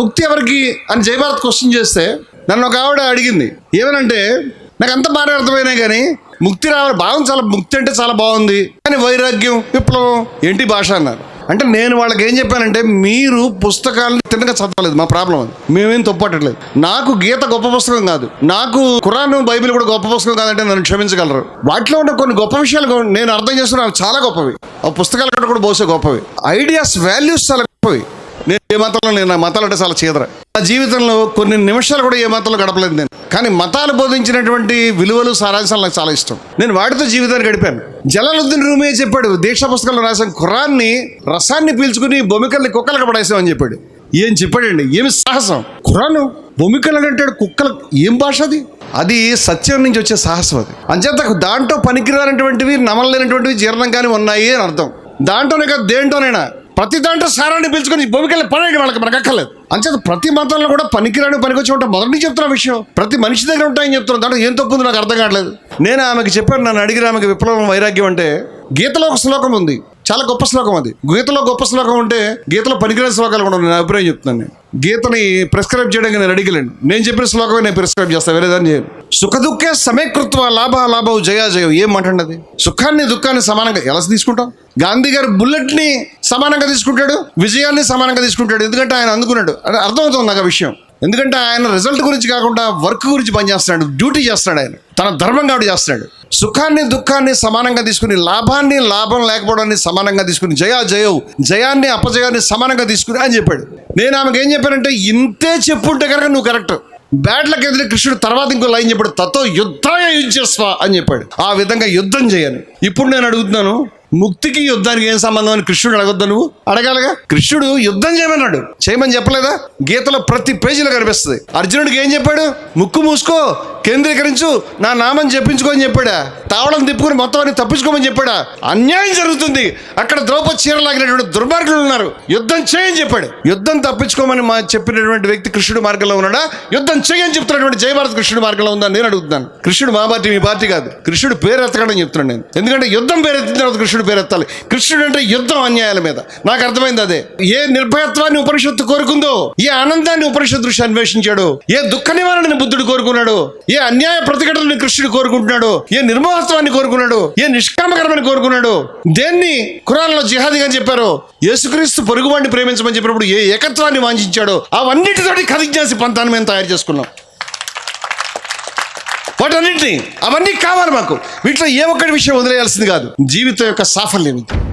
ముక్తి ఎవరికి అని జయభారత్ క్వశ్చన్ చేస్తే నన్ను ఒక ఆవిడ అడిగింది ఏమనంటే నాకు అంత బాగా అర్థమైనా కానీ ముక్తి రావాలి భావం చాలా ముక్తి అంటే చాలా బాగుంది. కానీ వైరాగ్యం విప్లవం ఏంటి భాష? అన్నారు. అంటే నేను వాళ్ళకి ఏం చెప్పానంటే మీరు పుస్తకాలను తిన్నగా చదవలేదు మా ప్రాబ్లం అది. మేమేం తప్పట్టలేదు నాకు గీత గొప్ప పుస్తకం కాదు. నాకు కురాను బైబిల్ కూడా గొప్ప పుస్తకం కాదంటే నన్ను క్షమించగలరు. వాటిలో ఉన్న కొన్ని గొప్ప విషయాలు నేను అర్థం చేస్తున్నాను చాలా గొప్పవి. ఆ పుస్తకాల కంటే కూడా బహుశా గొప్పవి. ఐడియాస్ వాల్యూస్ చాలా గొప్పవి. నేను ఏ మతంలో నేను నా మతాలు అంటే చాలా చీదర. నా జీవితంలో కొన్ని నిమిషాలు కూడా ఏ మతంలో గడపలేదు నేను. కానీ మతాలు బోధించినటువంటి విలువలు సారాంశాలు నాకు చాలా ఇష్టం. నేను వాటితో జీవితాన్ని గడిపాను. జలాలుద్దీన్ రూమే చెప్పాడు దీక్ష పుస్తకంలో రాసిన ఖురాన్ని రసాన్ని పీల్చుకుని బొమికల్ని కుక్కలకు పడేసామని చెప్పాడు. ఏం చెప్పాడండి? ఏమి సాహసం? ఖురాను బొమికలు అంటాడు కుక్కలు ఏం భాష అది? అది సత్యం నుంచి వచ్చే సాహసం అది. అంచేత దాంట్లో పనికిరానటువంటివి నమలలేనటువంటివి జీర్ణం కానీ ఉన్నాయి అని అర్థం. దాంట్లోనే కాదు దేంట్లోనైనా. ప్రతి దాంట్లో సారాన్ని పిలుచుకొని భూమికల్ని పడేయండి వాళ్ళకి మనకు అక్కర్లేదు. అంచేత ప్రతి మతంలో కూడా పనికిరాని పనికొచ్చి ఉంటాం మొదటి చెప్తున్న విషయం ప్రతి మనిషి దగ్గర ఉంటాయని చెప్తున్నాను దాంట్లో ఏం తప్పు ఉంది నాకు అర్థం కావట్లేదు. నేను ఆమెకి చెప్పాను నన్ను అడిగిన ఆమెకి విప్లవం వైరాగ్యం అంటే గీతలో ఒక శ్లోకం ఉంది. చాలా గొప్ప శ్లోకం అది. గీతలో గొప్ప శ్లోకం ఉంటే గీతలో పనికిరాని శ్లోకాలు కూడా నేను అభిప్రాయం చెప్తున్నాను నేను. గీతని ప్రిస్క్రైబ్ చేయడానికి నేను అడిగలేను. నేను చెప్పిన శ్లోకమే నేను ప్రిస్క్రైబ్ చేస్తాను వేరే దాన్ని చేయను. సుఖదుఖే సమయకృత్వ లాభ లాభవు జయాజయం ఏం మాట్లాడి అది? సుఖాన్ని దుఃఖాన్ని సమానంగా ఎలా తీసుకుంటాం? గాంధీ గారు బుల్లెట్ని సమానంగా తీసుకుంటాడు విజయాన్ని సమానంగా తీసుకుంటాడు. ఎందుకంటే ఆయన అందుకున్నాడు. అది అర్థమవుతుంది నాకు ఆ విషయం. ఎందుకంటే ఆయన రిజల్ట్ గురించి కాకుండా వర్క్ గురించి పనిచేస్తున్నాడు డ్యూటీ చేస్తున్నాడు ఆయన. తన ధర్మం కాబట్టి చేస్తున్నాడు. సుఖాన్ని దుఃఖాన్ని సమానంగా తీసుకుని లాభాన్ని లాభం లేకపోవడాన్ని సమానంగా తీసుకుని జయా జయవు జయాన్ని అపజయాన్ని సమానంగా తీసుకుని అని చెప్పాడు. నేను ఆమెకు ఏం చెప్పానంటే ఇంతే చెప్పుంటే కనుక నువ్వు కరెక్ట్. బ్యాట్లకు ఎదిరి కృష్ణుడు తర్వాత ఇంకో లైన్ చెప్పాడు తతో యుద్ధాయ యుద్ధస్వ అని చెప్పాడు. ఆ విధంగా యుద్ధం చేయను. ఇప్పుడు నేను అడుగుతున్నాను ముక్తికి యుద్ధానికి ఏం సంబంధం అని కృష్ణుడు అడగొద్దా నువ్వు? అడగాలగా? కృష్ణుడు యుద్ధం చేయమన్నాడు. చేయమని చెప్పలేదా? గీతలో ప్రతి పేజీలో కనిపిస్తుంది. అర్జునుడికి ఏం చెప్పాడు? ముక్కు మూసుకో కేంద్రీకరించు నా నామం చెప్పించుకోని చెప్పాడా? తావడం తిప్పుకుని మొత్తం అని తప్పించుకోమని చెప్పాడా? అన్యాయం జరుగుతుంది. అక్కడ ద్రౌపది చీరలాగినటువంటి దుర్మార్గులు ఉన్నారు. యుద్ధం చేయని చెప్పాడు. యుద్ధం తప్పించుకోమని మా చెప్పినటువంటి వ్యక్తి కృష్ణుడు మార్గంలో ఉన్నాడా? యుద్ధం చేయని చెప్తున్నటువంటి జయభారత్ కృష్ణుడు మార్గంలో ఉందని నేను అడుగుతున్నాను. కృష్ణుడు మా పార్టీ మీ పార్టీ కాదు. కృష్ణుడు పేరు ఎత్తకడం చెప్తున్నాను నేను. ఎందుకంటే యుద్ధం పేరు ఎత్తిన తర్వాత కృష్ణుడు పేరు ఎత్తాలి. కృష్ణుడు అంటే యుద్ధం అన్యాయాల మీద. నాకు అర్థమైంది అదే. ఏ నిర్భయత్వాన్ని ఉపనిషత్తు కోరుకుందో ఏ ఆనందాన్ని ఉపనిషత్తు దృష్టి అన్వేషించాడు ఏ దుఃఖ నివారణని బుద్ధుడు కోరుకున్నాడు ఏ అన్యాయ ప్రతిఘటనని కృష్ణుడు కోరుకుంటున్నాడు? ఏ నిర్మోహత్వాన్ని కోరుకున్నాడు? ఏ నిష్కామకరమని కోరుకున్నాడు? దేన్ని ఖురాన్లో జిహాదిగా చెప్పారు? యేసుక్రీస్తు పొరుగువాడిని ప్రేమించమని చెప్పినప్పుడు ఏ ఏకత్వాన్ని వాంఛించాడో? అవన్నిటితోటి కదిజ్ఞాసి పంతాన్ని మేము తయారు చేసుకున్నాం. వాటన్నింటినీ అవన్నీ కావాలి మాకు. వీటిలో ఏ ఒక్కటి విషయం వదిలేయాల్సింది కాదు. జీవితం యొక్క సాఫల్యం ఇది.